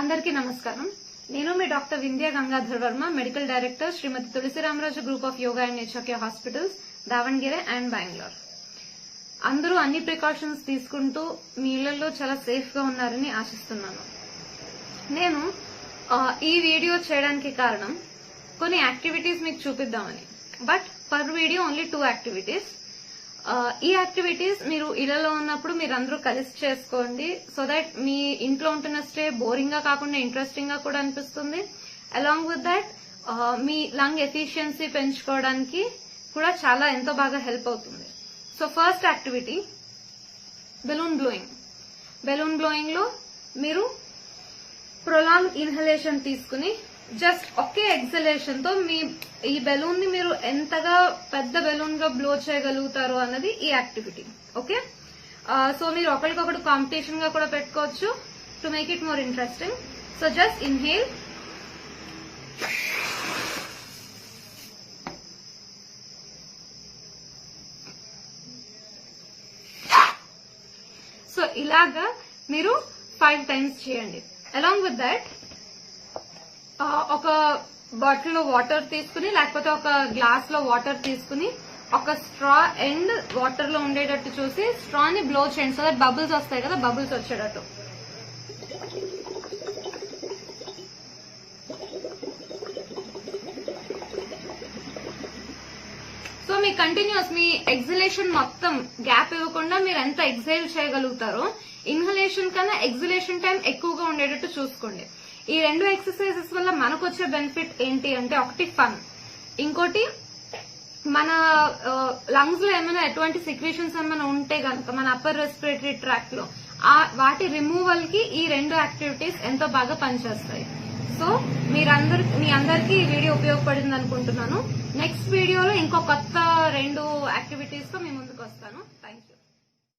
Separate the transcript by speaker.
Speaker 1: అందరికీ నమస్కారం. నేను మీ doctor Vindhya Gangadhar Varma medical director Shrimati Tulasiramaraju group of yoga and nature care hospitals Davanagere and Bengaluru. అందరూ అన్ని precautions తీసుకుంటూ మీ ఇళ్ళలో చాలా సేఫ్గా ఉన్నారని ఆశిస్తున్నాను. నేను ఈ వీడియో చేయడానికి కారణం కొన్ని యాక్టివిటీస్ మీకు చూపిద్దామని. But per video only two activities. ఈ యాక్టివిటీస్ మీరు ఇళ్ళలో ఉన్నప్పుడు మీరు అందరూ కలిసి చేసుకోండి. సో దట్ మీ ఇంట్లో ఉంటున్న స్టే బోరింగ్గా కాకుండా ఇంట్రెస్టింగ్గా కూడా అనిపిస్తుంది. అలాంగ్ విత్ దట్ మీ లంగ్ ఎఫిషియన్సీ పెంచుకోవడానికి కూడా చాలా ఎంతో బాగా హెల్ప్ అవుతుంది. So first activity balloon blowing balloon బ్లోయింగ్లో మీరు ప్రొలాంగ్ ఇన్హలేషన్ తీసుకుని జస్ట్ ఒకే ఎక్సలేషన్తో మీ ఈ బెలూన్ని మీరు ఎంతగా పెద్ద బెలూన్గా బ్లో చేయగలుగుతారు అన్నది ఈ యాక్టివిటీ ఓకే సో మీరు ఒకరికొకరు కాంపిటీషన్గా కూడా పెట్టుకోవచ్చు to make it more interesting so just inhale so ఇలాగా మీరు ఫైవ్ టైమ్స్ చేయండి. అలాంగ్ విత్ దట్ ఒక బాటిల్లో వాటర్ తీసుకుని లేకపోతే ఒక గ్లాస్లో వాటర్ తీసుకుని ఒక స్ట్రా ఎండ్ వాటర్లో ఉండేటట్టు చూసి స్ట్రాని బ్లో చేయండి సో దట్ బబుల్స్ వస్తాయి కదా బబుల్స్ వచ్చేటట్టు. సో మీ కంటిన్యూస్ మీ ఎగ్జిలేషన్ మొత్తం గ్యాప్ ఇవ్వకుండా మీరు ఎంత ఎగ్జైల్ చేయగలుగుతారో ఇన్హలేషన్ కన్నా ఎగ్జిలేషన్ టైం ఎక్కువగా ఉండేటట్టు చూసుకోండి. ఈ రెండు ఎక్సర్సైజెస్ వల్ల మనకు వచ్చే బెనిఫిట్ ఏంటి అంటే ఒకటి ఫన్ ఇంకోటి మన లంగ్స్లో ఏమైనా ఎటువంటి సిక్రేషన్స్ ఏమైనా ఉంటే కనుక మన అప్పర్ రెస్పిరేటరీ ట్రాక్లో ఆ వాటి రిమూవల్కి ఈ రెండు యాక్టివిటీస్ ఎంతో బాగా పనిచేస్తాయి. సో మీరందరు మీ అందరికీ ఈ వీడియో ఉపయోగపడింది అనుకుంటున్నాను. నెక్స్ట్ వీడియోలో ఇంకో కొత్త రెండు యాక్టివిటీస్తో మీ ముందుకు వస్తాను. Thank you